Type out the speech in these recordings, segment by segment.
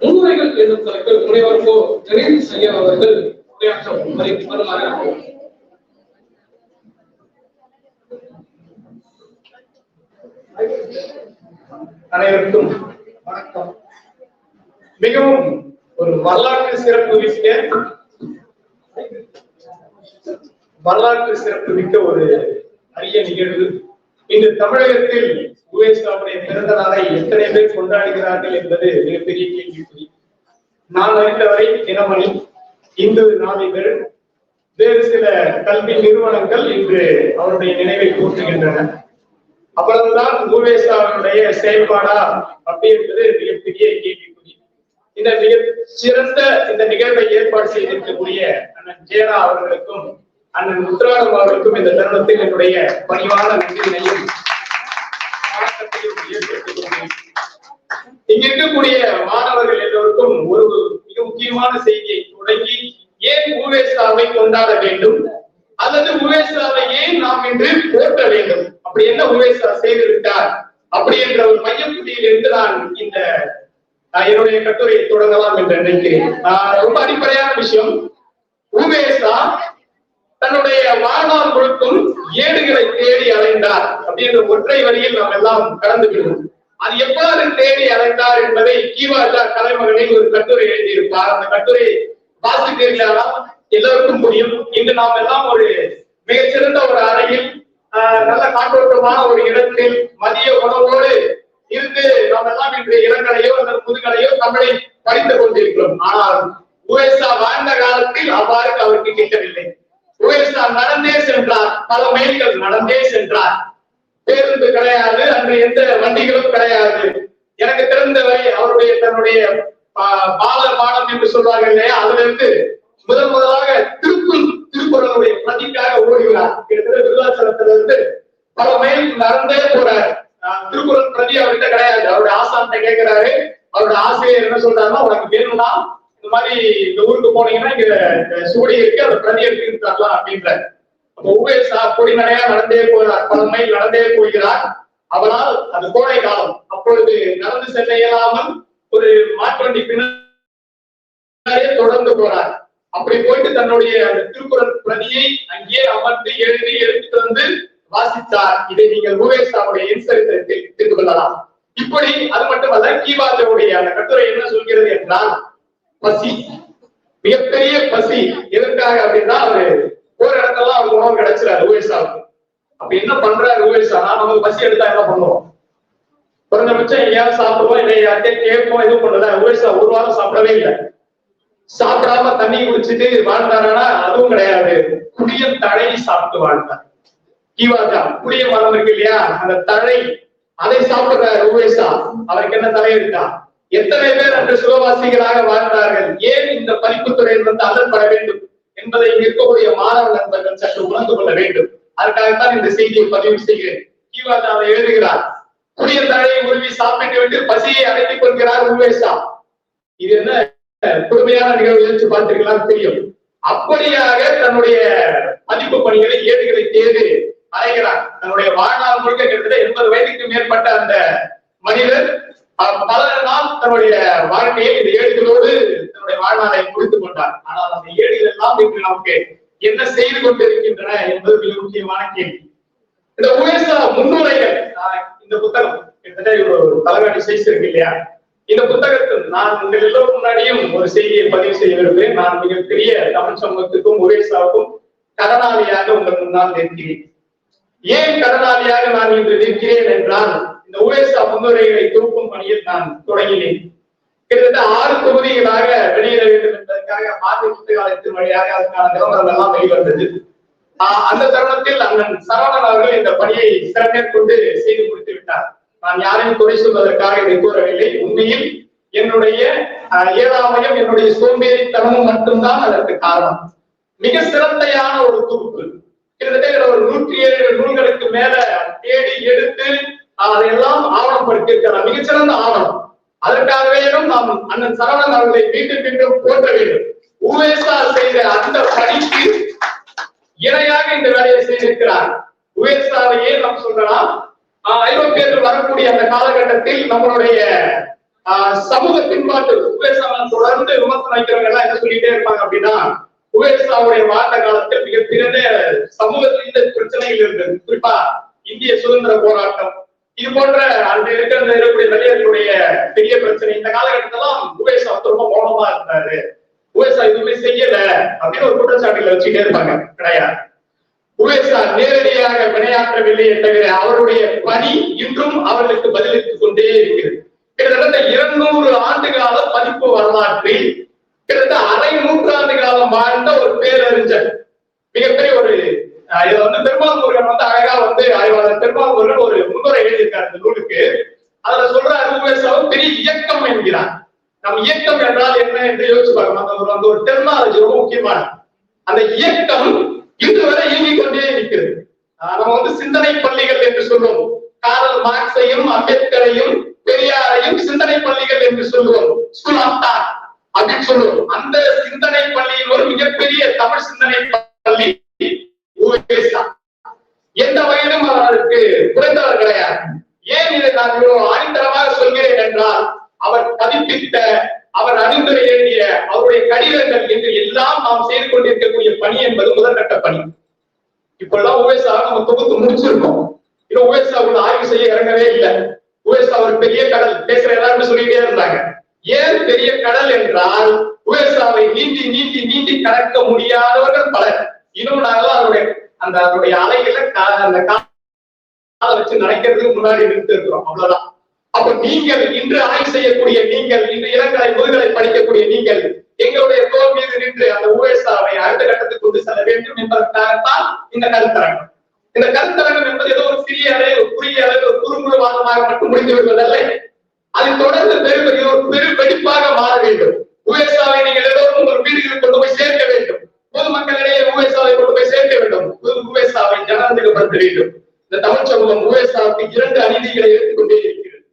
முன்னுரைகள் என்னும் தலைப்பில் முனைவர் கோ கணேஷ் ஐயா அவர்கள் உரையாற்ற வருமாறு அனைவருக்கும் வணக்கம். மிகவும் ஒரு வரலாற்று சிறப்பு மிக்க வரலாற்று சிறப்பு மிக்க ஒரு அரிய நிகழ்வு. இன்று தமிழகத்தில் உவேசாவுடைய பிறந்த நாளை எத்தனை பேர் கொண்டாடுகிறார்கள் என்பது மிகப்பெரிய கேள்விக்குறி. நான் அறிந்தவரை தினமணி இந்து நாவிகள் வேறு சில கல்வி நிறுவனங்கள் இன்று அவருடைய நினைவை போற்றுகின்றன. அவ்வளவுதான் உவேசாவினுடைய செயல்பாடா அப்படி என்பது மிகப்பெரிய கேள்விக்குறி. இந்த மிக சிறந்த இந்த நிகழ்வை ஏற்பாடு செய்திருக்கக்கூடிய அண்ணன் ஜேரா அவர்களுக்கும் அண்ணன் முத்துராடம் அவர்களுக்கும் இந்த தருணத்தில் என்னுடைய பணிவான நன்றியினையும் வணக்கத்தையும் ஏற்படுத்திக் கொள்கிறேன். இங்க இருக்கக்கூடிய மாணவர்கள் எல்லோருக்கும் ஒரு மிக முக்கியமான செய்தியை தொடங்கி ஏன் உவேசாவை கொண்டாட வேண்டும்? அல்லது உவேசாவை ஏன் நாம் இன்று போற்ற வேண்டும்? அப்படி என்ன உவேசா செய்திருக்கார் அப்படி என்ற ஒரு மையப்புள்ளியில் இருந்து நான் இந்த அஹ், என்னுடைய கட்டுரையை தொடங்கலாம் என்று நினைக்கிறேன். ஆஹ், ரொம்ப அடிப்படையான விஷயம். உவேசா தன்னுடைய வாழ்நாள் முழுக்கும் ஏடுகளை தேடி அலைந்தார் அப்படின்ற ஒற்றை வழியில் நாம் எல்லாம் கடந்து விடுவோம். அது எவ்வாறு தேடி அடைந்தார் என்பதை கீவாஜா கலைமகனில் ஒரு கட்டுரை எழுதியிருப்பார். அந்த கட்டுரை வாசித்தீர்களா எல்லோருக்கும் முடியும் இன்று நாம் எல்லாம் ஒரு மிகச்சிறந்த ஒரு அறையில் ஆஹ், நல்ல காற்றோட்டமான ஒரு இடத்தில் மதிய உணவோடு இருந்து நாம் எல்லாம் இன்று இளங்கலையோ அல்லது முதுகலையோ தமிழை படித்துக் கொண்டிருக்கிறோம். ஆனால் உயர்சா வாழ்ந்த காலத்தில் அவ்வாறு அவருக்கு கிட்டவில்லை. உயர்சா நடந்தே சென்றார். பல மைல்கள் நடந்தே சென்றார். பேருந்து கிடையாது அன்று எந்த வண்டிகளும் கிடையாது. எனக்கு தெரிந்தவரை அவருடைய தன்னுடைய பால பாடம் என்று சொல்வார்கள் இல்லையா? அதுல இருந்து முதல் முதலாக திருக்குள் திருக்குறளுடைய பிரதிக்காக ஓடுகிறார். கிட்டத்தட்ட விருதாச்சலத்திலிருந்து பல மைல் நடந்தே போறார். ஆஹ் திருக்குறள் பிரதி அவர்கிட்ட கிடையாது. அவருடைய ஆசான்கிட்ட கேட்கிறாரு. அவருடைய ஆசிரியர் என்ன சொல்றாருன்னா உனக்கு வேணும்னா இந்த மாதிரி இந்த ஊருக்கு போனீங்கன்னா இங்க இந்த இருக்கு அந்த பிரதி எடுத்து தரலாம் அப்படின்றார். அப்ப நடந்தே போகிறார் பழமை நடந்தே போகிறார். அவரால் அது கோடை காலம். அப்பொழுது நடந்து செல்ல இயலாமல் ஒரு மாட்டுவண்டி பின்னாடியே தொடர்ந்து போறார் அப்படி போயிட்டு தன்னுடைய அந்த திருக்குறள் பிரதியை அங்கே அமர்ந்து எழுதி எடுத்து வந்து வாசித்தார். இதை நீங்கள் உபேசாவுடைய இன்சரித்திரத்தில் தெரிந்து கொள்ளலாம். இப்படி அது மட்டுமல்ல கீவாஜவுடைய அந்த கட்டுரை என்ன சொல்கிறது என்றால் பசி. மிகப்பெரிய பசி. எதற்காக அப்படின்னா அவரு போற இடத்துல அவருக்கு உணவு கிடைச்சிடாரு உவேசாவுக்கு அப்ப என்ன பண்றாரு உவேசானா நமக்கு பசி எடுத்தா என்ன பண்ணுவோம்? குறைஞ்சபட்சம் எங்கேயாவது சாப்பிடுவோம் இல்லை யார்கிட்டயும் கேட்போம் எதுவும் பண்ணல. உவேசா ஒரு வாரம் சாப்பிடவே இல்லை. சாப்பிடாம தண்ணி குடிச்சிட்டு வாழ்ந்தாரா அதுவும் கிடையாது. குடிய தழை சாப்பிட்டு வாழ்ந்தார். கீவாஜா புளிய மரம் இருக்கு இல்லையா? அந்த தழை அதை சாப்பிடுறாரு உவேசா அவருக்கு என்ன தலை இருக்கா? எத்தனை பேர் அந்த சுகவாசிகளாக வாழ்ந்தார்கள்? ஏன் இந்த படிப்புத்துறையில் வந்து அதன் பட வேண்டும்? என்பதை இருக்கக்கூடிய மாணவ நண்பர்கள் சற்று உணர்ந்து கொள்ள வேண்டும். அதற்காகத்தான் இந்த செய்தியை பதிவு செய்கிறேன். எழுதுகிறார் புதிய தழையை உருவி சாப்பிட்டு பசியை அடைத்துக் கொள்கிறார் உண்மேஷா இது என்ன? புதுமையான நிகழ்வு யோசிச்சு பார்த்திருக்கலாம் தெரியும். அப்படியாக தன்னுடைய மதிப்பு பணிகளை ஏடுகளை தேர்வு அடைகிறார். தன்னுடைய வாழ்நாள் முழுக்க கிட்டத்தட்ட எண்பது வயதுக்கு மேற்பட்ட அந்த மனிதர் நாள் தன்னுடைய வாழ்க்கையை இந்த ஏடுகளோடு தன்னுடைய வாழ்நாளை முடித்துக் கொண்டார். ஆனால் அந்த ஏடுகள் எல்லாம் இன்று நமக்கு என்ன செய்து கொண்டிருக்கின்றன என்பது மிக முக்கியமான கேள்வி. இந்த உயர்ந்த முன்னுரைகள் இந்த புத்தகம் கிட்டத்தட்ட ஒரு தலைவலி சைஸ் இருக்கு இல்லையா? இந்த புத்தகத்தில் நான் உங்கள் எல்லோரும் முன்னாடியும் ஒரு செய்தியை பதிவு செய்ய விரும்புகிறேன். நான் மிகப்பெரிய தமிழ் சமூகத்துக்கும் உயர்சாவுக்கும் கடனாளியாக உங்கள் முன்னால் நிற்கிறேன். ஏன் கடனாளியாக நான் இன்று நிற்கிறேன் என்றால் இந்த உயர்சா முன்னுரைகளை தொகுக்கும் பணியில் நான் தொடங்கினேன். கிட்டத்தட்ட ஆறு தொகுதிகளாக வெளியிட வேண்டும் என்பதற்காக மாற்று புத்தகாலத்தின் வழியாக அதற்கான நிலவரம் எல்லாம் வெளிவந்தது. அந்த தருணத்தில் அண்ணன் சரவணன் அவர்கள் இந்த பணியை சிறமேற்கொண்டு செய்து முடித்து விட்டார். நான் யாரையும் குறை சொல்வதற்காக இதை கூறவில்லை. உண்மையில் என்னுடைய ஆஹ், ஏழாமையும் என்னுடைய சோம்பேறித்தனமும் மட்டும்தான் அதற்கு காரணம். மிக சிறந்தையான ஒரு தொகுப்பு. கிட்டத்தட்ட ஒரு நூற்றி ஏழு நூல்களுக்கு மேல தேடி எடுத்து அதையெல்லாம் ஆவணப்படுத்தியிருக்கிறார் மிகச்சிறந்த ஆவணம். அதற்காகவே நாம் அண்ணன் சரவணன் அவர்களை மீண்டும் மீண்டும் போற்ற வேண்டும். உவேசா செய்த அந்த பணிக்கு இணையாக இந்த வேலையை செய்திருக்கிறார். உயர்சாலையே நாம் சொல்லலாம்? ஆஹ் ஐரோப்பியர்கள் வரக்கூடிய அந்த காலகட்டத்தில் நம்மளுடைய ஆஹ் சமூக பின்பாட்டு உபேசாவை தொடர்ந்து விமர்சனம் வைக்கிறவங்க எல்லாம் என்ன சொல்லிட்டே இருப்பாங்க அப்படின்னா உபேசாவுடைய வாழ்ந்த காலத்தில் மிகப்பெரிய சமூகத்தில் இந்த பிரச்சனைகள் இருந்தது குறிப்பா இந்திய சுதந்திர போராட்டம் இது போன்ற அந்த இருக்கிற இருக்கக்கூடிய நடிகர்களுடைய பெரிய பிரச்சனை இந்த காலகட்டத்தெல்லாம் உபேசா வந்து ரொம்ப மௌனமா இருந்தாரு. உபேசா எதுவுமே செய்யல அப்படின்னு ஒரு குற்றச்சாட்டுகளை வச்சுட்டே இருப்பாங்க. கிடையாது. உபேசா நேரடியாக வினையாற்றவில்லை தவிர அவருடைய பணி இன்றும் அவர்களுக்கு பதிலளித்துக் கொண்டே இருக்கிறது. கிட்டத்தட்ட இருநூறு ஆண்டு கால பதிப்பு வரலாற்றில் கிட்டத்தட்ட அரை நூற்றாண்டு காலம் வாழ்ந்த ஒரு பேரறிஞர் மிகப்பெரிய ஒரு இது வந்து பெருமாள் முருகன் வந்து அழகா வந்து ஆய்வாளர் பெருமாள் முருகன் ஒரு முன்னுரை எழுதியிருக்காரு இந்த நூலுக்கு. அதுல சொல்றாரு உபேசாவை பெரிய இயக்கம் என்கிறார். நம்ம இயக்கம் என்றால் என்ன என்று யோசிச்சு பார்க்கணும் அந்த ஒரு டெர்மாலஜி ரொம்ப முக்கியமான. அந்த இயக்கம் இதுவரை இயங்கிக் கொண்டே இருக்கிறது ஆஹ் நம்ம வந்து சிந்தனை பள்ளிகள் என்று சொல்லுவோம் காரல் மார்க்ஸையும் அம்பேத்கரையும் பெரியாரையும் சிந்தனை பள்ளிகள் என்று சொல்லுவோம். ஸ்கூல் ஆஃப் தாட் அப்படின்னு சொல்லுவோம். அந்த சிந்தனை பள்ளியின் ஒரு மிகப்பெரிய தமிழ் சிந்தனை பள்ளி. எந்த வகையிலும் அவருக்கு குறைந்தவர் கிடையாது. ஏன் இதை நான் இவ்வளவு ஆணித்தரமாக சொல்கிறேன் என்றால் அவர் பதிப்பித்த அவர் அணிந்துரை எழுதிய அவருடைய கடிதங்கள் என்று எல்லாம் நாம் செய்து கொண்டிருக்கக்கூடிய பணி என்பது முதற்கட்ட பணி. இப்பெல்லாம் உவேசா நம்ம தொகுத்து முடிச்சிருக்கோம். இன்னும் உவேசா உள்ள ஆய்வு செய்ய இறங்கவே இல்லை. உவேசா ஒரு பெரிய கடல் பேசுற எல்லாருமே சொல்லிட்டே இருந்தாங்க. ஏன் பெரிய கடல் என்றால் உவேசாவை நீட்டி நீந்தி நீட்டி கடக்க முடியாதவர்கள் பலர். இன்னும் நாங்களாம் அவருடைய அந்த அவருடைய அலையில கா- அந்த கா- காலை வச்சு நினைக்கிறதுக்கு முன்னாடி நிறுத்தி இருக்கிறோம் அவ்வளவுதான். அப்ப நீங்கள் இன்று ஆய்வு செய்யக்கூடிய நீங்கள் இன்று இளங்கலை முதுகலை படிக்கக்கூடிய நீங்கள் எங்களுடைய தோல் மீது நின்று அந்த உவேசாவை அடுத்த கட்டத்துக்கு கொண்டு செல்ல வேண்டும் என்பதற்காகத்தான் இந்த கருத்தரங்கம். இந்த கருத்தரங்கம் என்பது ஏதோ ஒரு சிறிய அளவு ஒரு குறுகிய அளவு ஒரு குறுங்குழுவாதமாக மட்டும் முடிந்து விடுவதல்ல. அதை தொடர்ந்து பெரும் ஒரு பெரு வெடிப்பாக மாற வேண்டும். உவேசாவை நீங்கள் ஏதோ உங்கள் வீடுகளில் கொண்டு போய் சேர்க்க வேண்டும். பொதுமக்களிடையே உவேசாவை கொண்டு போய் சேர்க்க வேண்டும். புது உவேசாவை ஜனாதிபதி வேண்டும். இந்த தமிழ் சமூகம் உவேசாவுக்கு இரண்டு அநீதிகளை எடுத்துக்கொண்டே இருக்கிறது.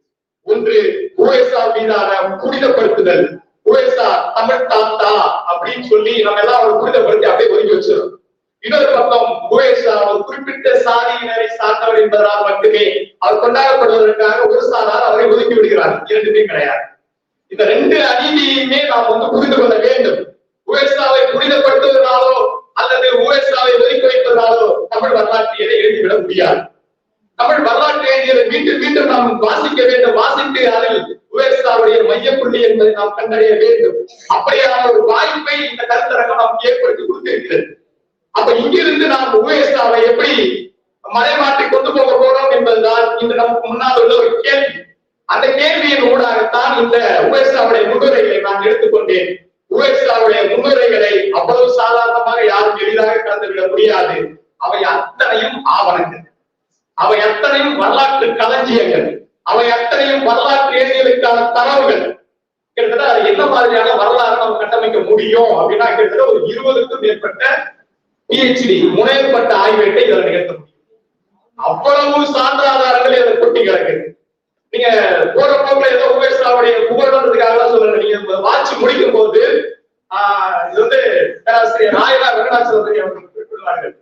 ஒன்று உவேசா மீதான புனிதப்படுத்துதல் உவேசா தமிழ் தாத்தா அப்படின்னு சொல்லி நம்ம எல்லாம் அவரை புனிதப்படுத்தி அப்படியே ஒதுக்கி வச்சிடும் இன்னொரு பக்கம் உவேசா ஒரு குறிப்பிட்ட சாதியினரை சார்ந்தவர் என்பதால் மட்டுமே அவர் கொண்டாடப்படுவதற்காக ஒரு சாரால் அவரை ஒதுக்கி விடுகிறார். இரண்டுமே கிடையாது. இந்த ரெண்டு அநீதியுமே நாம் வந்து புரிந்து கொள்ள வேண்டும். உவேசாவை புனிதப்படுத்துவதனாலோ அல்லது உவேசாவை ஒதுக்கி வைப்பதனாலோ தமிழ் வரலாற்று எதை எழுதிவிட முடியாது. தமிழ் வரலாற்று எழுதியதை மீண்டும் மீண்டும் நாம் வாசிக்க வேண்டும். வாசித்து அதில் உவேசாவுடைய மையப்புள்ளி என்பதை நாம் கண்டறிய வேண்டும். அப்படியான ஒரு வாய்ப்பை இந்த கருத்தரங்கம் நாம் ஏற்படுத்தி கொடுத்திருக்கிறது. அப்ப இங்கிருந்து நாம் உவேசாவை எப்படி மலைமாற்றி கொண்டு போக போறோம் என்பதுதான் இன்று நமக்கு முன்னால் உள்ள ஒரு கேள்வி. அந்த கேள்வியின் ஊடாகத்தான் இந்த உவேசாவுடைய முன்னுரைகளை நான் எடுத்துக்கொண்டேன். உவேசாவுடைய முன்னுரைகளை அவ்வளவு சாதாரணமாக யாரும் எளிதாக கலந்துவிட முடியாது. அவை அத்தனையும் ஆவணங்கள். அவை அத்தனையும் வரலாற்று களஞ்சியங்கள். அவை அத்தனையும் வரலாற்று எழுதியதற்கான தரவுகள். கிட்டத்தட்ட அது என்ன மாதிரியான வரலாறு நம்ம கட்டமைக்க முடியும் அப்படின்னா கிட்டத்தட்ட ஒரு இருபதுக்கும் மேற்பட்ட பிஹெச்டி முனையப்பட்ட ஆய்வேட்டை இதில் நிகழ்த்த முடியும். அவ்வளவு சான்றாதாரங்கள் இதில் கொட்டி கிடக்குது நீங்க போற போக்குல ஏதோ உபேசாவுடைய புகழ்ன்றதுக்காக தான் சொல்றேன். நீங்க வாட்சி முடிக்கும் போது ஆஹ் இது வந்து பேராசிரியர் ராயலா வெங்கடாச்சலபதி அவர்கள் குறிப்பிடுவார்கள்.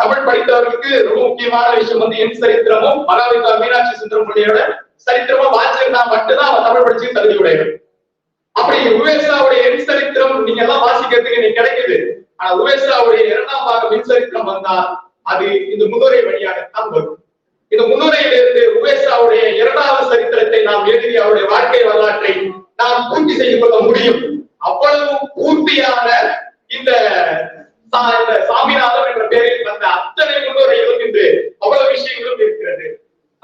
தமிழ் படித்தவர்களுக்கு ரொம்ப முக்கியமான விஷயம் வந்து என் சரித்திரமும் மகாவிதா மீனாட்சி சுந்தரம் பிள்ளையோட சரித்திரமும் வாசிச்சிருந்தா மட்டும்தான் அவன் தமிழ் படிச்சு தகுதி உடையவர் அப்படி உவேசாவுடைய என் சரித்திரம் நீங்க எல்லாம் வாசிக்கிறதுக்கு நீங்க கிடைக்குது. ஆனா உவேசாவுடைய இரண்டாம் பாகம் என் சரித்திரம் வந்தா அது இந்த முகவரை வழியாக தான் வரும். இந்த முன்னுரையிலிருந்து உவேசாவுடைய இரண்டாவது சரித்திரத்தை நாம் எழுதி அவருடைய வாழ்க்கை வரலாற்றை நாம் பூர்த்தி செய்து கொள்ள முடியும். அவ்வளவு பூர்த்தியான இந்த சாமிநாதன் என்ற பெயரில் வந்த அத்தனை முன்னுரைகளும் இன்று அவ்வளவு விஷயங்களும் இருக்கிறது.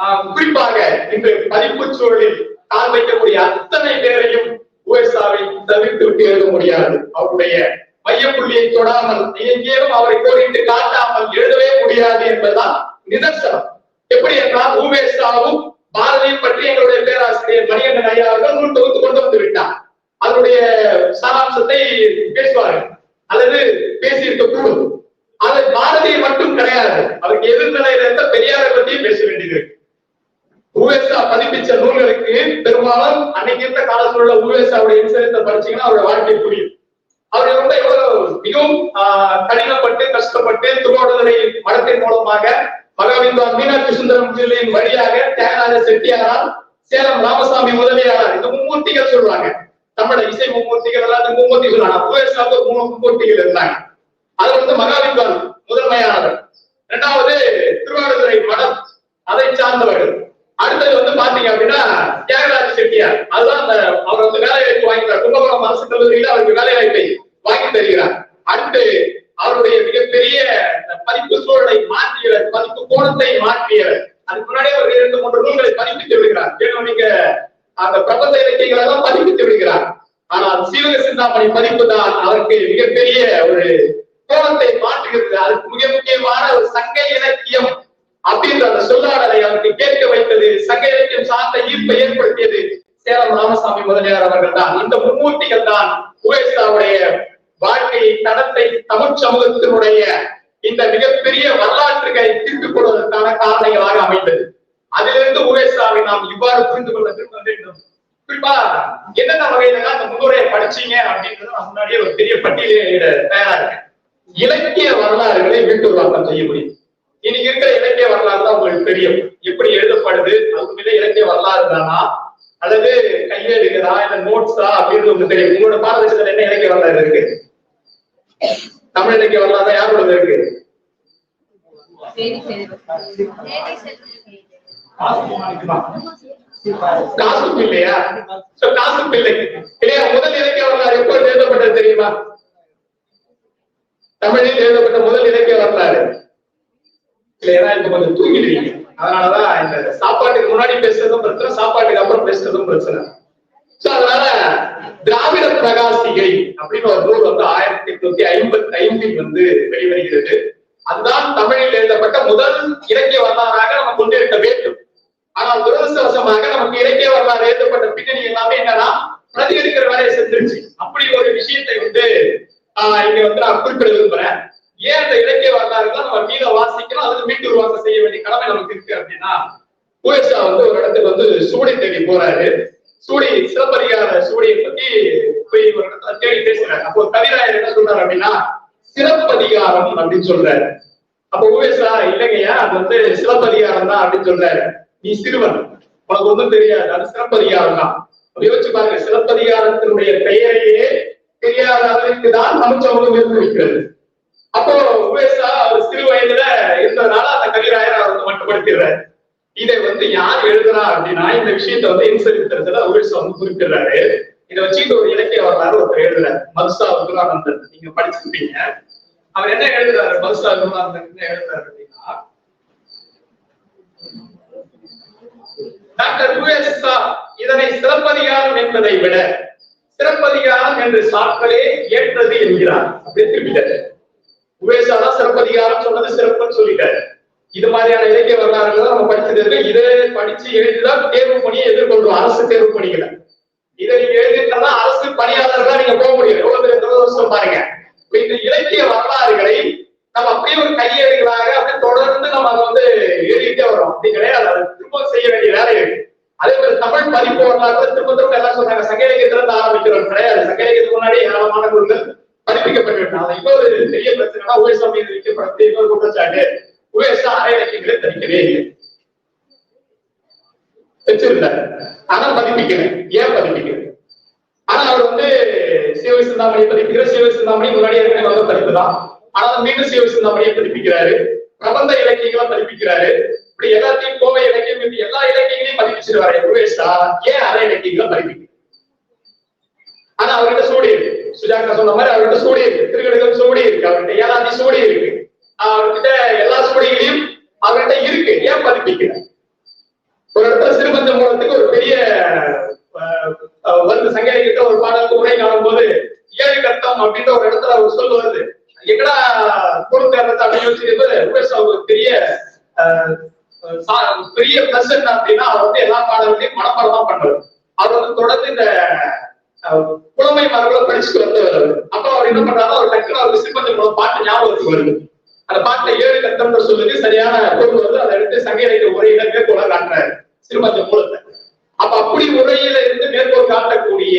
ஆஹ் குறிப்பாக இன்று பதிப்பு சூழலில் கால் வைக்கக்கூடிய அத்தனை பேரையும் உவேசாவை தவிர்த்து விட்டு எழுத முடியாது. அவருடைய மையப்புள்ளியை தொடாமல் எங்கேயும் அவரை கோரிட்டு காட்டாமல் எழுதவே முடியாது என்பதுதான் நிதர்சனம். எப்படி என்றால் உமேஷாவும் பாரதியும் பற்றி எங்களுடைய பேராசிரியர் மணிகண்டன் ஐயா அவர்கள் நூல் தொகுத்து கொண்டு வந்து விட்டார். அதனுடைய சாராம்சத்தை பேசுவார்கள். அல்லது பேசியிருக்க கூடும் அது பாரதியை மட்டும் கிடையாது. அவருக்கு எதிர்நிலையில இருந்த பெரியாரை பற்றியும் பேச வேண்டியது உவேசா பதிப்பிச்ச நூல்களுக்கு பெரும்பாலும் அன்னைக்கு இருந்த காலத்தில் உள்ள உவேசாவுடைய இன்சரித்தை படிச்சீங்கன்னா அவருடைய வாழ்க்கை புரியும். அவர் ரொம்ப எவ்வளவு மிகவும் ஆஹ், கடினப்பட்டு கஷ்டப்பட்டு திருவோடுதுறை மடத்தின் மூலமாக மகாவித்வான் மீனாட்சி சுந்தரம் பிள்ளையின் வழியாக தியாகராஜ செட்டியாரால் சேலம் ராமசாமி முதலியார் இந்த மும்மூர்த்திகள் சொல்றாங்க. தமிழ இசை மும்மூர்த்திகள் எல்லாத்தையும் மும்மூர்த்தி சொல்றாங்க. உவேசாவுக்கு ஒரு மூணு மும்மூர்த்திகள் இருந்தாங்க. அதுல வந்து மகாவித்வான் முதன்மையானவர். இரண்டாவது திருவாரூரை மடம் அதை சார்ந்தவர்கள் அடுத்தது வந்து பாத்தீங்க அப்படின்னா தியாகராஜ செட்டியார். அதுதான் அந்த அவர் வந்து வேலை வாய்ப்பு வாங்கிக்கிறார். கும்பகோணம் அரசு கல்லூரியில் அவருக்கு வேலை வாய்ப்பை வாங்கி தருகிறார். அடுத்து அவருடைய மிகப்பெரிய பதிப்பு சூழலை மாற்றியவர் பதிப்பு கோணத்தை மாற்றியவர். அதுக்கு முன்னாடி ஒரு இரண்டு மூன்று நூல்களை பதிப்பித்து விடுகிறார். ஏன்னா நீங்க அந்த பிரபந்த இலக்கியங்களை எல்லாம் பதிப்பித்து விடுகிறார். ஆனால் சீவக சிந்தாமணி பதிப்பு தான் அவருக்கு மிகப்பெரிய ஒரு கோணத்தை மாற்றுகிறது. அதுக்கு மிக முக்கியமான ஒரு சங்க இலக்கியம் அப்படின்ற அந்த சொல்லாடலை அவருக்கு கேட்க வைத்தது. சங்க இலக்கியம் சார்ந்த ஈர்ப்பை ஏற்படுத்தியது சேலம் ராமசாமி முதலியார் அவர்கள் தான். இந்த மும்மூர்த்திகள் தான் உவேசாவுடைய வாழ்க்கையை தடத்தை தமிழ் சமூகத்தினுடைய இந்த மிகப்பெரிய வரலாற்றுகளை தீர்த்துக் கொள்வதற்கான காரணங்களாக அமைந்தது. அதிலிருந்து உவேசாவை நாம் இவ்வாறு புரிந்து கொள்ள திரும்ப வேண்டும். குறிப்பா என்னென்ன வகையில அந்த முன்னுரையை படிச்சீங்க அப்படின்றது நான் முன்னாடியே ஒரு பெரிய பட்டியலிட தயாரா இருக்கேன். இலக்கிய வரலாறுகளை வீட்டுருவாக்கம் செய்ய முடியும். இன்னைக்கு இருக்கிற இலக்கிய வரலாறு தான் உங்களுக்கு தெரியும். எப்படி எழுதப்படுது அதுக்கு இலக்கிய வரலாறு தானா? அல்லது கையெழுதுகிறா இல்ல நோட்ஸா அப்படின்னு உங்களுக்கு தெரியும். உங்களோட பாரதேசத்துல என்ன இலக்கிய வரலாறு இருக்கு? தமிழ் இலக்கிய வரலாறு? யாரோட இருக்கு? காசு இல்லையா? காசு பிள்ளை இல்லையா முதல் இலக்கிய வரலாறு எப்போ எழுதப்பட்டது தெரியுமா? தமிழில் எழுதப்பட்ட முதல் இலக்கிய வரலாறு. இல்லையா? இப்ப கொஞ்சம் தூங்கிடுவீங்க அதனாலதான் இந்த சாப்பாட்டுக்கு முன்னாடி பேசுறதும் பிரச்சனை சாப்பாட்டுக்கு அப்புறம் பேசுறதும் பிரச்சனை. அதனால திராவிட பிரகாசிகை அப்படின்னு ஒரு நூல் வந்து ஆயிரத்தி எட்நூத்தி ஐம்பத்தி ஐந்தில் வந்து வெளிவருகிறது. அதுதான் தமிழில் எழுதப்பட்ட முதல் இலக்கிய வரலாறாக நம்ம கொண்டிருக்க வேண்டும். ஆனால் துரதிருஷ்டவசமாக நமக்கு இலக்கிய வரலாறு எழுதப்பட்ட பின்னணி எல்லாமே என்னன்னா பிரதி எடுக்கிற வேலையை செஞ்சிருச்சு அப்படி ஒரு விஷயத்தை வந்து ஆஹ் இங்க வந்து நான் குறிப்பிட விரும்புறேன். ஏன் அந்த இலக்கிய வரலாறுகளை நம்ம மீத வாசிக்கணும் அதுக்கு மீட்டு உருவாக்கம் செய்ய வேண்டிய கடமை நமக்கு இருக்கு அப்படின்னா புயசா வந்து ஒரு இடத்துக்கு வந்து சூடி தேடி போறாரு. சூடி சிலப்பதிகார சூடியை பத்தி போய் ஒரு இடத்துல தேடி பேசுறாரு. அப்போ கவிராயர் என்ன சொல்றாரு அப்படின்னா சிலப்பதிகாரம் அப்படின்னு சொல்றாரு. அப்ப உவேசா இல்லைங்கய்யா அது வந்து சிலப்பதிகாரம் தான் அப்படின்னு சொல்றாரு. நீ சிறுவன் உனக்கு ஒண்ணும் தெரியாது அது சிலப்பதிகாரம் தான். யோசிச்சு பாருங்க சிலப்பதிகாரத்தினுடைய பெயரையே தெரியாத அளவிற்கு தான் அமைச்சவங்க சமூகம் இருந்து அப்போ உவேசா ஒரு சிறு வயதுல இருந்ததுனால அந்த கவிராயர் அவர் மட்டுப்படுத்திடுறாரு இதை வந்து யார் எழுதுறா அப்படின்னா இந்த விஷயத்தை வந்து இன்சரித்திரத்துல உவேசா வந்து குறிப்பிடுறாரு. இதை வச்சுட்டு ஒரு இலக்கிய வரலாறு ஒருத்தர் எழுதுறாரு. மதுசா குருவானந்தர் நீங்க படிச்சிருப்பீங்க. அவர் என்ன எழுதுறாரு? மதுசா குருவானந்தர் என்ன எழுதுறாரு அப்படின்னா டாக்டர் யுஎஸ்ஆ இதனை சிறப்பதிகாரம் என்பதை விட சிறப்பதிகாரம் என்று சாக்களே ஏற்றது என்கிறார். அப்படின்னு திரும்பிட்டாரு உவேசா தான் சிறப்பதிகாரம் சொன்னது சிறப்புன்னு சொல்லிட்டாரு. இது மாதிரியான இலக்கிய வரலாறுகளை நம்ம படிச்சது இருக்கு இதை படிச்சு எழுதிதான் தேர்வு பணியை எதிர்கொள்றோம். அரசு தேர்வு பணிகளை. இதை நீங்க எழுதிட்டா அரசு பணியாளர்களா நீங்க போக முடியும். எவ்வளவு பெரிய துரதிருஷ்டம் பாருங்க. இந்த இலக்கிய வரலாறுகளை நம்ம அப்படியே ஒரு கையேடுகளாக அப்படியே தொடர்ந்து நம்ம அதை வந்து எழுதிட்டே வரோம். அப்படி கிடையாது. அதை திரும்ப செய்ய வேண்டிய வேலை இருக்கு அதே மாதிரி தமிழ் பதிப்பு வரலாறு திரும்ப திரும்ப எல்லாம் சொன்னாங்க. சங்க இலக்கியத்துல இருந்து ஆரம்பிக்கிறோம் கிடையாது. சங்க இலக்கியத்துக்கு முன்னாடி ஏராளமான நூல்கள் பதிப்பிக்கப்பட்டு விட்டாங்க இன்னொரு பெரிய பிரச்சனைனா உவேசா மீது வைக்கப்படக்கூடிய இன்னொரு குற்றச்சாட்டு. உவேசா அரை இலக்கியங்களை தனிக்கவே இல்லை வச்சிருந்தாரு. ஆனா பதிப்பிக்கல. ஏன் பதிப்பிக்கல? ஆனா அவர் வந்து சிவ சிந்தாமணி பதிப்பிக்கிற சிவ சிந்தாமணி முன்னாடி ஏற்கனவே வந்த பதிப்பு தான் ஆனா மீண்டும் சிவ சிந்தாமணியை பதிப்பிக்கிறாரு. பிரபந்த இலக்கியங்களை பதிப்பிக்கிறாரு. இப்படி எல்லாத்தையும் கோவை இலக்கியம் இப்படி எல்லா இலக்கியங்களையும் பதிப்பிச்சிருவாரு உவேசா ஏன் அரை இலக்கியங்களை பதிப்பிக்கல? ஆனா அவர்கிட்ட சூடி இருக்கு சுஜாதா சொன்ன மாதிரி அவர்கிட்ட சூடி இருக்கு திருக்கடுகள் சூடி இருக்கு அவர்கிட்ட ஏலாதி சூடி இருக்கு அவர்கிட்ட எல்லா சுவடிகளையும் அவர்கிட்ட இருக்கு ஏன் பதிப்பிக்கல ஒரு இடத்துல சிறுபந்த மூலத்துக்கு ஒரு பெரிய அஹ், அஹ், வந்து சங்ககிட்ட ஒரு பாடலுக்கு உரை காணும் போது ஏழு கட்டம் அப்படின்ற ஒரு இடத்துல அவர் சொல் வருது எங்கடா பொருள் தேர்தல் அப்படின்னு யோசிக்கிறது உமேஷ் ஒரு பெரிய பெரிய பிளஸ் என்ன அப்படின்னா அவர் வந்து எல்லா பாடல்களையும் மனப்பாடமா பண்றது அவர் வந்து தொடர்ந்து இந்த புலமை மரபுல படிச்சுட்டு வந்தவர் அப்ப அவர் என்ன பண்றாரு அவர் டக்குனு அவருக்கு சிறுபஞ்ச மூலம் பாட்டு ஞாபகத்துக்கு வருது. அந்த பாட்டுல ஏழு கட்டம்ன்ற சொல்லுது சரியான பொருள் வந்து அதை எடுத்து சங்க இலக்கிய உரையில மேற்கோள காட்டுறாரு. சிறுபஞ்ச மூலத்தை. அப்ப அப்படி உரையில இருந்து மேற்கோள் காட்டக்கூடிய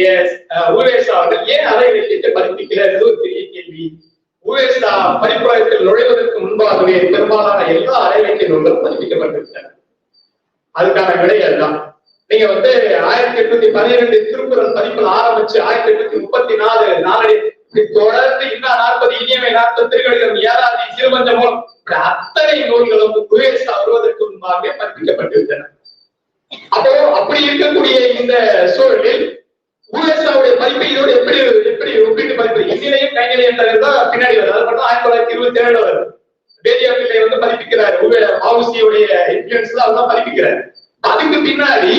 அஹ், அவர்கள் ஏன் அரை இலக்கியத்தை பதிப்பிக்கிறார் இது ஒரு பெரிய கேள்வி. உவேசா பரிப்புராயத்தில் நுழைவதற்கு முன்பாகவே பெரும்பாலான எல்லா அரை இலக்கிய நூல்களும் அதுக்கான விடை அதுதான். நீங்க வந்து ஆயிரத்தி எட்நூத்தி பன்னிரெண்டு திருக்குறள் பதிப்பில் ஆரம்பிச்சு ஆயிரத்தி எட்நூத்தி முப்பத்தி நாலு நாளடி தொடர்ந்து இன்னும் நாற்பது இனியமை நாற்பது திருக்கடிதம் ஏழாதி சிறுபஞ்சமும் இப்படி அத்தனை நூல்களும் குவேசா வருவதற்கு முன்பாகவே பதிப்பிக்கப்பட்டிருந்தன அப்போ அப்படி இருக்கக்கூடிய இந்த சூழலில் யுஎஸ்ஆவுடைய மதிப்பு இதோட எப்படி எப்படி ஒப்பீட்டு மதிப்பு இந்நிலையும் கைநிலையும் தான் பின்னாடி வருது அது மட்டும் ஆயிரத்தி தொள்ளாயிரத்தி இருபத்தி ஏழுல வருது வேதியா பிள்ளை வந்து பதிப்பிக்கிறார் ஆவுசியுடைய தான் அவர்தான் பதிப்பிக்கிறார் அதுக்கு பின்னாடி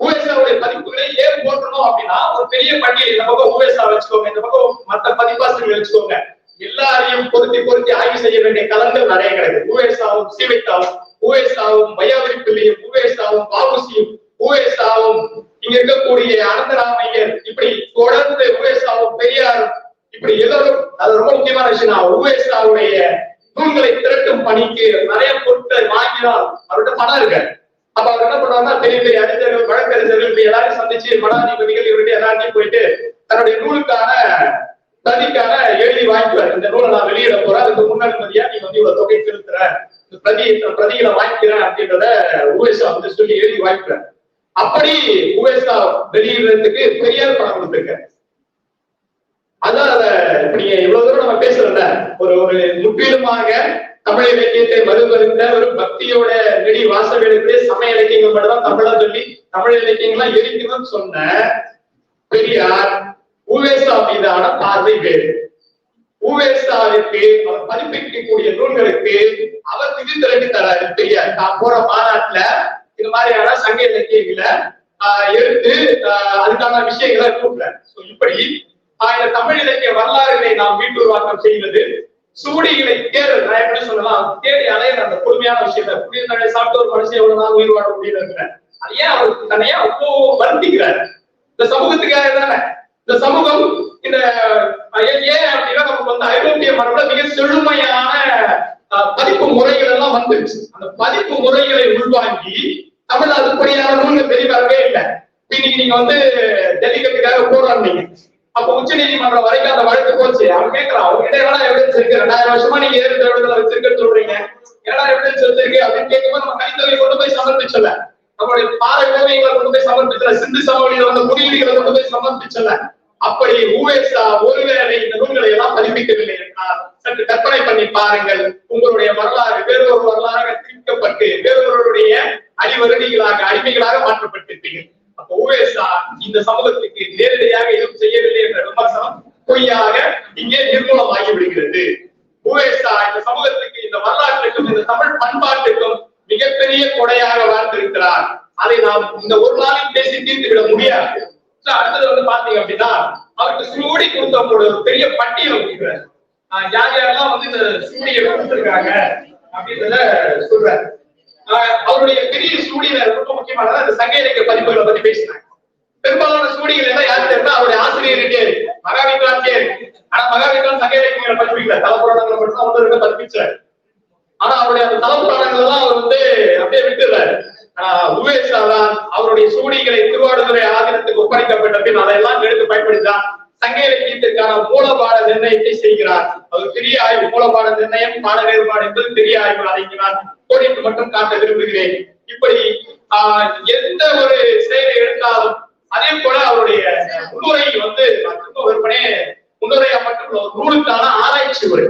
யுஎஸ்ஆவுடைய பதிப்புகளை ஏன் போட்டணும் அப்படின்னா ஒரு பெரிய பட்டியல். இந்த பக்கம் யுஎஸ்ஆ வச்சுக்கோங்க இந்த பக்கம் மற்ற பதிப்பாசிரியர்கள் வச்சுக்கோங்க. எல்லாரையும் பொருத்தி பொருத்தி ஆய்வு செய்ய வேண்டிய கலங்கள் நிறைய கிடக்கு. யுஎஸ்ஆவும் சீவைத்தாவும் யுஎஸ்ஆவும் வையாபுரி பிள்ளையும் யுஎஸ்ஆவும் பாபுசியும் யுஎஸ்ஆவும் இங்க இருக்கக்கூடிய அனந்தராமையர் இப்படி தொடர்ந்து யுஎஸ்ஆவும் பெரியார் இப்படி எல்லோரும் அது ரொம்ப முக்கியமான விஷயம் யுஎஸ்ஆவுடைய நூல்களை திரட்டும் பணிக்கு நிறைய பொருட்களை வாங்கினால் அவர்கிட்ட பணம் இருக்கு. அப்ப அவர் என்ன பண்ணுவாருன்னா பெரிய பெரிய அறிஞர்கள் வழக்கறிஞர்கள் இப்படி எல்லாரையும் சந்திச்சு மடாதிபதிகள் இவர்கிட்ட எல்லாத்தையும் போயிட்டு தன்னுடைய நூலுக்கான பிரதிக்கான எழுதி வாங்கிக்குவார் இந்த நூலை நான் வெளியிட போறேன். அதுக்கு முன்னாடி மதியா நீ வந்து இவ்வளவு தொகை செலுத்துற. இந்த பிரதி பிரதிகளை வாங்கிக்கிறேன் அப்படின்றத உவேசா வந்து சொல்லி எழுதி வாங்கிக்கிறார் அப்படி உவேசா வெளியிடுறதுக்கு பெரியார் பணம் கொடுத்திருக்காரு. அதான் அத இப்ப நீங்க இவ்வளவு தூரம் நம்ம பேசுறோம்ல. ஒரு ஒரு முற்றிலுமாக தமிழ் இலக்கியத்தை மறுபருந்த ஒரு பக்தியோட நெடி வாசகத்திலே சமய இலக்கியங்கள் மட்டும் தான் தமிழா சொல்லி தமிழ் இலக்கியங்கள்லாம் எரிக்கணும்னு சொன்ன பெரியார் மீதான பார்வை வேறு. உவேசாவிற்கு அவர் பதிப்பிக்கக்கூடிய நூல்களுக்கு அவர் நிதி திரட்டி தராரு தெரியாது நான் போற மாநாட்டுல இது மாதிரியான சங்க இலக்கியங்களை எடுத்து அதுக்கான விஷயங்களை கூப்பிடுறேன். இப்படி இந்த தமிழ் இலக்கிய வரலாறுகளை நாம் மீட்டுருவாக்கம் செய்வது சூடிகளை தேடல் நான் எப்படி சொல்லலாம் தேடி அலையிற அந்த பொறுமையான விஷயத்தை புரியுதலை சாப்பிட்டு ஒரு மனுஷன் எவ்வளவு நாள் உயிர் வாழ முடியல அது ஏன் அவர் தன்னையா அவ்வளோ வருந்திக்கிறார். இந்த சமூகத்துக்காக தானே. இந்த சமூகம் இந்த ஏன் அப்படின்னா நமக்கு வந்து ஐரோப்பிய மரபுல மிக செழுமையான பதிப்பு முறைகள் எல்லாம் வந்துருச்சு. அந்த பதிப்பு முறைகளை உள்வாங்கி தமிழ் அதுபடியான நூல்கள் வெளிவரவே இல்லை. இன்னைக்கு நீங்க வந்து ஜல்லிக்கட்டுக்காக போராடுனீங்க. அப்ப உச்ச நீதிமன்றம் வரைக்கும் அந்த வழக்கு போச்சு. அவன் கேட்கறான் அவங்ககிட்ட என்னடா எவிடன்ஸ் இருக்கு. ரெண்டாயிரம் வருஷமா நீங்க ஏழு எவிடன்ஸ் வச்சிருக்கேன்னு சொல்றீங்க. என்னடா எவிடன்ஸ் வச்சிருக்கு? அப்படின்னு கேட்கும்போது நம்ம கைத்தொகை கொண்டு போய் சமர்ப்பிச்சல நம்மளுடைய பாறை ஓவியங்களை கொண்டு போய் சமர்ப்பிச்சல சிந்து சமவெளியில வந்த குறியீடுகளை கொண்டு போய் சமர்ப்பிச்சல அப்படி ஊவேசா ஒருவேளை இந்த நூல்களை எல்லாம் பதிப்பிக்கவில்லை என்றால் சற்று கற்பனை பண்ணி பாருங்கள். உங்களுடைய வரலாறு வேறொரு வரலாறாக திரிக்கப்பட்டு வேறொருடைய அடிவருடிகளாக அடிமைகளாக மாற்றப்பட்டிருப்பீர்கள் அப்ப ஊவேசா இந்த சமூகத்துக்கு நேரடியாக எதுவும் செய்யவில்லை என்ற விமர்சனம் பொய்யாக இங்கே நிர்மூலமாகி விடுகிறது ஊவேசா இந்த சமூகத்துக்கு இந்த வரலாற்றுக்கும் இந்த தமிழ் பண்பாட்டுக்கும் மிகப்பெரிய கொடையாக வாழ்ந்திருக்கிறார். அதை நாம் இந்த ஒரு நாளில் பேசி தீர்த்து விட முடியாது. அடுத்தது வந்து பாத்தீங்க அப்படின்னா அவருக்கு சூடி கொடுத்தவங்களோட ஒரு பெரிய பட்டியல் கொடுக்குறாரு ஆஹ் யார் யாரெல்லாம் வந்து இந்த சூடியை கொடுத்திருக்காங்க அப்படின்றத சொல்றாரு. ஆஹ் அவருடைய பெரிய சூடியில ரொம்ப முக்கியமானது அந்த சங்க இலக்கிய பதிப்புகளை பத்தி பேசினாங்க. பெரும்பாலான சூடிகள் எல்லாம் யாரு தெரியுமா அவருடைய ஆசிரியர்கிட்டே இருக்கு. மகாவித்வான்கே இருக்கு. ஆனா மகாவித்வான் சங்க இலக்கியங்களை பதிப்பிக்கல தலைப்புறாடங்களை மட்டும் தான் ஒன்று ரெண்டு பதிப்பிச்சாரு. ஆனா அவருடைய அந்த தலைப்புறாடங்கள் எல்லாம் அவர் வந்து அப்படியே விட்டுறாரு. உவேசாதான் அவருடைய சூடிகளை திருவாடுதுறை ஆதீனத்துக்கு ஒப்படைக்கப்பட்ட பின் அதையெல்லாம் எடுத்து பயன்படுத்தினார். சங்க இலக்கியத்திற்கான மூலபாட நிர்ணயத்தை செய்கிறார். அது பெரிய ஆய்வு மூலபாட நிர்ணயம் பாட வேறுபாடு என்பது பெரிய ஆய்வு அடங்கினார் கோடிட்டு மட்டும் காட்ட விரும்புகிறேன். இப்படி ஆஹ் எந்த ஒரு செயலை எடுத்தாலும் அதே போல அவருடைய முன்னுரை வந்து நான் திரும்ப விற்பனே முன்னுரையா மட்டும் ஒரு நூலுக்கான ஆராய்ச்சி உரை.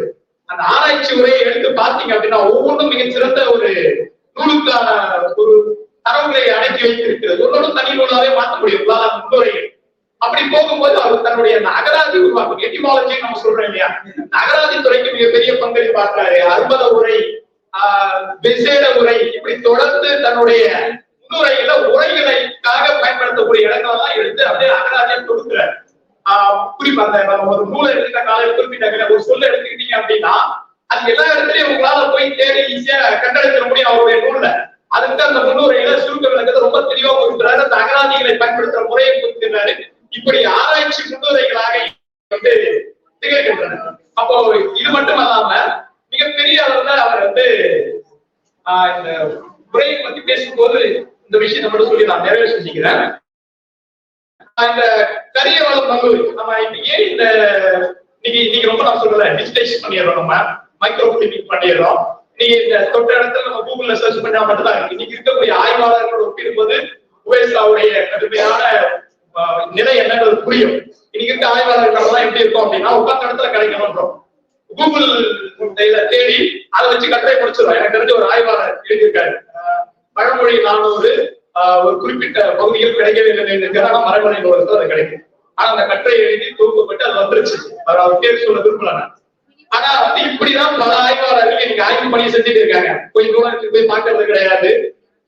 அந்த ஆராய்ச்சி உரையை எடுத்து பார்த்தீங்க அப்படின்னா ஒவ்வொன்றும் மிகச்சிறந்த ஒரு நூலுக்கான ஒரு தரவுகளை அடக்கி வைத்திருக்கிறது. ஒன்னொன்றும் தனி நூலாவே மாற்றக்கூடிய முடியும் உங்களால அப்படி போகும்போது அவர் தன்னுடைய நகராதி உருவாக்கும் எட்டிமாலஜி நம்ம சொல்றோம் இல்லையா? நகராதி துறைக்கு மிகப்பெரிய பங்களிப்பாக்குறாரு அற்புத உரை ஆஹ் விசேட உரை இப்படி தொடர்ந்து தன்னுடைய முன்னுரையில உரைகளுக்காக பயன்படுத்தக்கூடிய இடங்கள் எல்லாம் எடுத்து அப்படியே நகராஜன் கொடுக்கிறார். ஆஹ் குறிப்பா அந்த நம்ம ஒரு நூலை எடுத்துக்க காலையில் குறிப்பிட்ட ஒரு சொல்ல எடுத்துக்கிட்டீங்க அப்படின்னா அது எல்லா இடத்துலயும் உங்களால போய் தேடி ஈஸியா கண்டெடுக்க முடியும் அவருடைய நூல்ல. அதுக்கு அந்த முன்னோரையில சுருக்க விளக்கத்தை ரொம்ப தெளிவா கொடுக்கிறாரு அந்த அகராதிகளை பயன்படுத்துற முறையை கொடுக்கிறாரு இப்படி ஆராய்ச்சி முன்னுரைகளாக வந்து திகழ்கின்றன அப்போ இது மட்டும் அல்லாம மிகப்பெரிய அளவுல அவர் வந்து இந்த உரையை பத்தி பேசும்போது இந்த விஷயத்தை மட்டும் சொல்லி நான் நிறைவே செஞ்சுக்கிறேன். இந்த கரிய வளம் நம்ம இப்ப ஏன் இந்த இன்னைக்கு இன்னைக்கு ரொம்ப நான் சொல்லல டிஜிட்டைஸ் பண்ணிடுறோம் நம்ம. மைக்ரோ கிளினிக் பண்ணிடுறோம். நீங்க இந்த தொட்ட இடத்துல நம்ம கூகுள்ல சர்ச் பண்ணா மட்டும் தான் இருக்கு. இன்னைக்கு இருக்கக்கூடிய ஆய்வாளர்களோட ஒப்பிடும்போது உவேசாவுடைய கடுமையான நிலை என்னன்றது புரியும். இன்னைக்கு இருக்க ஆய்வாளர்கள் எப்படி இருக்கும் அப்படின்னா உட்கார்ந்த இடத்துல கிடைக்கணும்ன்றோம் கூகுள் தேடி அதை வச்சு கட்டளை முடிச்சிடும் எனக்கு தெரிஞ்ச ஒரு ஆய்வாளர் எழுதியிருக்காரு. பழமொழி நானூறு ஒரு குறிப்பிட்ட பகுதியில் கிடைக்கவில்லை என்று ஆனா மரபணை நூலகத்தில் அது கிடைக்கும். ஆனா அந்த கட்டளை எழுதி தொகுக்கப்பட்டு அது வந்துருச்சு. அவர் அவர் பேர் சொல்ல விரும்பல நான். ஆனா வந்து இப்படிதான் பல ஆய்வாளர்கள் இன்னைக்கு ஆய்வு பணியை செஞ்சுட்டு இருக்காங்க. போய் நூலகத்துக்கு போய் பாக்குறது கிடையாது.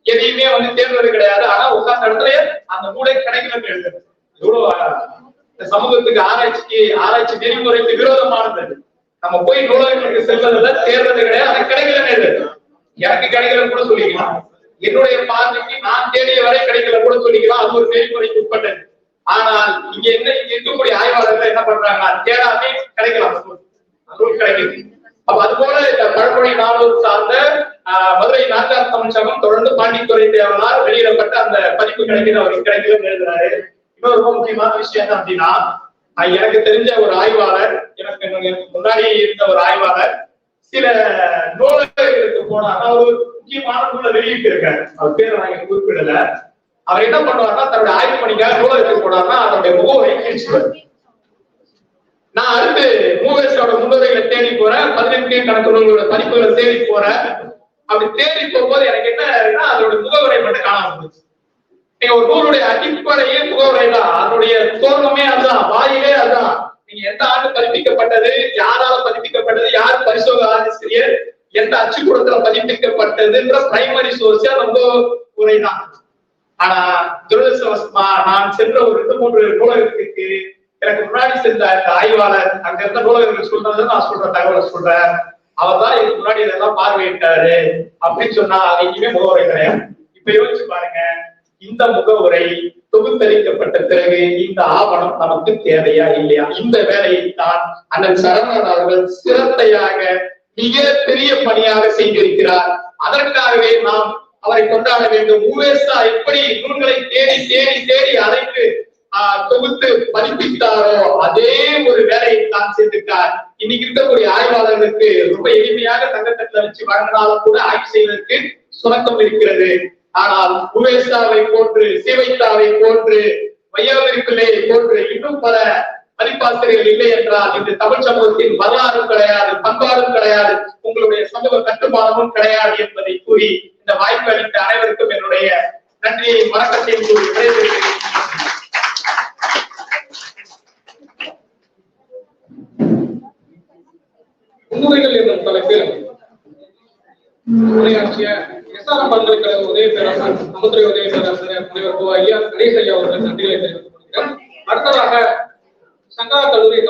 எதையுமே வந்து தேடுறது கிடையாது. ஆனா உட்கார்ந்த இடத்துல அந்த மூளை கிடைக்கலன்னு எழுது இந்த சமூகத்துக்கு ஆராய்ச்சிக்கு ஆராய்ச்சி நெறிமுறைக்கு விரோதமானது. நம்ம போய் நூலகங்களுக்கு செல்வதில்ல தேடுறது கிடையாது. அது கிடைக்கலன்னு எழுது எனக்கு கிடைக்கலன்னு கூட சொல்லிக்கலாம். என்னுடைய பார்வைக்கு நான் தேடிய வரை கிடைக்கல கூட சொல்லிக்கலாம். அது ஒரு நெறிமுறைக்கு உட்பட்டது. ஆனால் இங்க என்ன இங்க இருக்கக்கூடிய ஆய்வாளர்கள் என்ன பண்றாங்க தேடாமே கிடைக்கலாம் நூல். கிடைக்குது அப்ப அது போல இந்த பழமொழி நாவல் சார்ந்த ஆஹ், மதுரை நான்காம் தமிழ்ச்சகம் தொடர்ந்து பாண்டித்துறை தேவனார் வெளியிடப்பட்ட அந்த பதிப்பு கிடைக்கிற அவருக்கு கிடைக்கிறது எழுதுறாரு. இன்னொரு ரொம்ப முக்கியமான விஷயம் என்ன அப்படின்னா எனக்கு தெரிஞ்ச ஒரு ஆய்வாளர் எனக்கு முன்னாடி இருந்த ஒரு ஆய்வாளர் சில நூலகங்களுக்கு போனாங்க ஒரு முக்கியமான நூலை வெளியிட்டு இருக்காரு அவர் பேர் நான் எனக்கு குறிப்பிடல. அவர் என்ன பண்ணுவாருன்னா தன்னுடைய ஆய்வு பணிக்காக நூலகத்துக்கு போனாருன்னா அதனுடைய முகவரை கிழிச்சுவார். நான் அடுத்து மூவேசோட முன்னுரைகளை தேடி போறேன். பதினெட்டு கணக்குறவங்களோட பதிப்புகளை தேடி போறேன். அப்படி தேடி போகும்போது எனக்கு என்ன ஆகுதுன்னா அதோட முகவுரை மட்டும் காணாம போச்சு நீங்க ஒரு நூலுடைய அடிப்படையே முகவரை தான் அதனுடைய தோற்றமே அதுதான் வாயிலே அதுதான். நீங்க எந்த ஆண்டு பதிப்பிக்கப்பட்டது யாரால பதிப்பிக்கப்பட்டது யார் பரிசோக ஆசிரியர் எந்த அச்சுக்கூடத்துல பதிப்பிக்கப்பட்டதுன்ற பிரைமரி சோர்ஸ் அந்த முகவுரை தான் ஆனா துரதிருஷ்டவசமா நான் சென்ற ஒரு ரெண்டு மூன்று நூலகத்துக்கு எனக்கு முன்னாடி சென்ற அந்த ஆய்வாளர் அங்க இருந்த நூலகர்கள் சொல்றதை நான் சொல்ற தகவலை சொல்றேன். அவர் தான் இதுக்கு முன்னாடி இதெல்லாம் பார்வையிட்டாரு அப்படின்னு சொன்னா அது எங்கேயுமே முகவுரை கிடையாது. இப்ப யோசிச்சு பாருங்க இந்த முகவுரை தொகுத்தளிக்கப்பட்ட பிறகு இந்த ஆவணம் நமக்கு தேவையா இல்லையா? இந்த வேலையை தான் அண்ணன் சரவணன் அவர்கள் சிறந்தையாக மிக பெரிய பணியாக செய்திருக்கிறார். அதற்காகவே நாம் அவரை கொண்டாட வேண்டும். உவேசா எப்படி நூல்களை தேடி தேடி தேடி அழைத்து தொகுத்து பதிப்பித்தாரோ அதே ஒரு வேலையை தான் செய்திருக்கார். இன்னைக்கு இருக்கக்கூடிய ஆய்வாளர்களுக்கு ரொம்ப எளிமையாக தங்கத்தட்டுல வச்சு வழங்கினாலும் கூட ஆய்வு செய்வதற்கு சுணக்கம் இருக்கிறது. ஆனால் உவேசாவை போன்று சேவைத்தாவை போன்று வையாவிற்குள்ளே போன்று இன்னும் பல பதிப்பாசிரியர்கள் இல்லை என்றால் இந்த தமிழ் சமூகத்தின் வரலாறும் கிடையாது பண்பாடும் கிடையாது உங்களுடைய சமூக கட்டுமானமும் கிடையாது என்பதை கூறி இந்த வாய்ப்பு அளித்த அனைவருக்கும் என்னுடைய நன்றியை வணக்கத்தையும் கூறி விடைபெறுகிறேன். உண்மைகள் என்னும் தலைப்பில் உரையாற்றிய எஸ்ஆர்எம் பல்கலைக்கழக உதவி பேராசிரியர் சமுத்திரை உதவி பேராசிரியர் முனைவர் ஐயா கணேஷ் ஐயா அவர்கள் நன்றிகளை தெரிவித்துக் கொள்கிறேன். அடுத்ததாக சங்கரா கல்லூரி